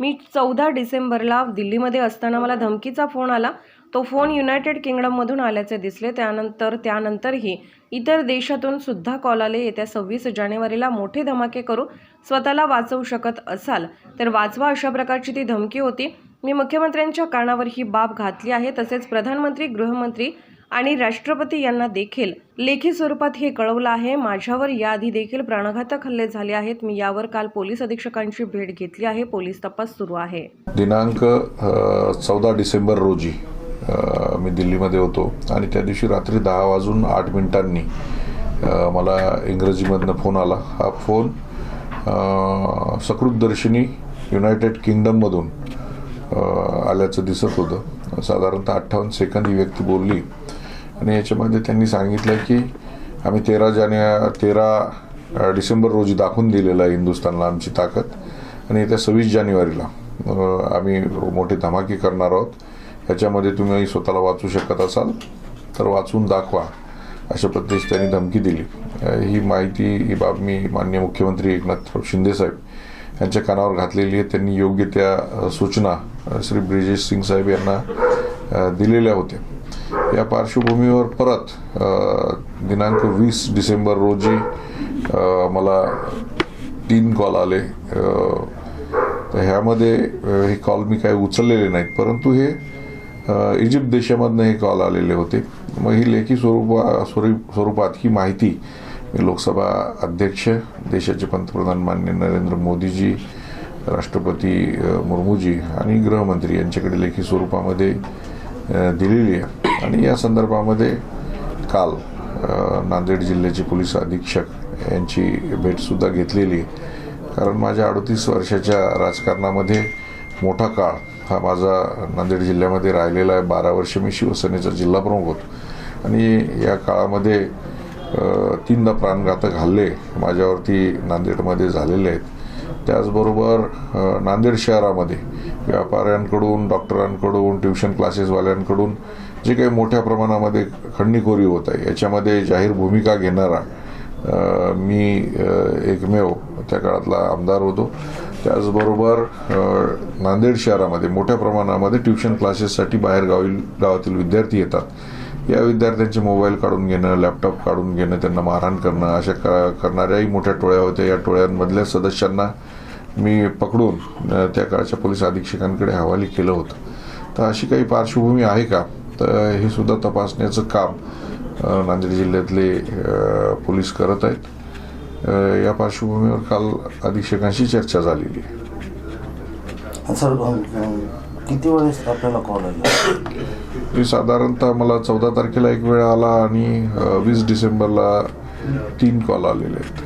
मी चौदा डिसेंबरला दिल्लीमध्ये असताना मला धमकीचा फोन आला. तो फोन युनायटेड किंगडममधून आल्याचे दिसले. त्यानंतर त्यानंतरही इतर देशातून सुद्धा कॉल आले. येत्या सव्वीस जानेवारीला मोठे धमाके करू स्वतःला वाचवू शकत असाल तर वाचवा अशा प्रकारची ती धमकी होती. मी मुख्यमंत्र्यांच्या कानावर ही बाब घातली आहे. तसेच प्रधानमंत्री गृहमंत्री आणि राष्ट्रपती यांना देखील लेखी स्वरूपात हे कळवलं आहे. माझ्यावर याआधी देखील प्राणघातक हल्ले झाले आहेत. मी यावर काल पोलीस अधीक्षकांची भेट घेतली आहे. पोलीस तपास सुरू आहे. दिनांक चौदा डिसेंबर रोजी मी दिल्लीमध्ये होतो आणि त्या दिवशी रात्री दहा वाजून आठ मिनिटांनी मला इंग्रजीमधनं फोन आला. हा फोन सकृतदर्शिनी युनायटेड किंगडममधून आल्याचं दिसत होतं. साधारणतः अठ्ठावन्न सेकंद ही व्यक्ती बोलली. आणि याच्यामध्ये त्यांनी सांगितलं की आम्ही तेरा जानेवारी तेरा डिसेंबर रोजी दाखवून दिलेला आहे हिंदुस्थानला आमची ताकद. आणि येत्या सव्वीस जानेवारीला आम्ही मोठे धमाके करणार आहोत. याच्यामध्ये तुम्ही स्वतःला वाचू शकत असाल तर वाचून दाखवा अशा पद्धतीची त्यांनी धमकी दिली. ही माहिती ही बाब मी मान्य मुख्यमंत्री एकनाथ शिंदेसाहेब यांच्या कानावर घातलेली आहे. त्यांनी योग्य त्या सूचना श्री ब्रिजेश सिंग साहेब यांना दिलेल्या होत्या. या पार्श्वभूमीवर परत दिनांक वीस डिसेंबर रोजी मला तीन कॉल आले. तर ह्यामध्ये हे कॉल मी काही उचललेले नाहीत परंतु हे इजिप्त देशामधनं हे कॉल आलेले होते. मग ही लेखी स्वरूपा स्वरूप स्वरूपात ही माहिती मी लोकसभा अध्यक्ष देशाचे पंतप्रधान मान्य नरेंद्र मोदीजी राष्ट्रपती मुर्मूजी आणि गृहमंत्री यांच्याकडे लेखी स्वरूपामध्ये दिलेली आहे. आणि या संदर्भामध्ये काल नांदेड जिल्ह्याचे पोलीस अधीक्षक यांची भेटसुद्धा घेतलेली. आहे कारण माझ्या अडतीस वर्षाच्या राजकारणामध्ये मोठा काळ हा माझा नांदेड जिल्ह्यामध्ये राहिलेला आहे. बारा वर्ष मी शिवसेनेचा जिल्हा प्रमुख होतो. आणि या काळामध्ये तीनदा प्राणघातक हल्ले माझ्यावरती नांदेडमध्ये झालेले आहेत. त्याचबरोबर नांदेड शहरामध्ये व्यापाऱ्यांकडून डॉक्टरांकडून ट्युशन क्लासेसवाल्यांकडून जे काही मोठ्या प्रमाणामध्ये खंडणीखोरी होत आहे याच्यामध्ये जाहीर भूमिका घेणारा मी एकमेव त्या काळातला आमदार होतो. त्याचबरोबर नांदेड शहरामध्ये मोठ्या प्रमाणामध्ये ट्युशन क्लासेससाठी बाहेर गावी गावातील विद्यार्थी येतात. या विद्यार्थ्यांचे मोबाईल काढून घेणं लॅपटॉप काढून घेणं त्यांना मारहाण करणं अशा का करणाऱ्याही मोठ्या टोळ्या होत्या. या टोळ्यांमधल्या सदस्यांना मी पकडून त्या काळच्या पोलीस अधीक्षकांकडे हवाली केलं होतं. तर अशी काही पार्श्वभूमी आहे का? तर हे सुद्धा तपासण्याचं काम नांदेड जिल्ह्यातले पोलीस करत आहेत. या पार्श्वभूमीवर काल अधीक्षकांशी चर्चा झालेली आहे. सर किती वेळेस आपल्याला कॉल आला मी साधारणतः मला चौदा तारखेला एक वेळ आला आणि वीस डिसेंबरला तीन कॉल आलेले आहेत.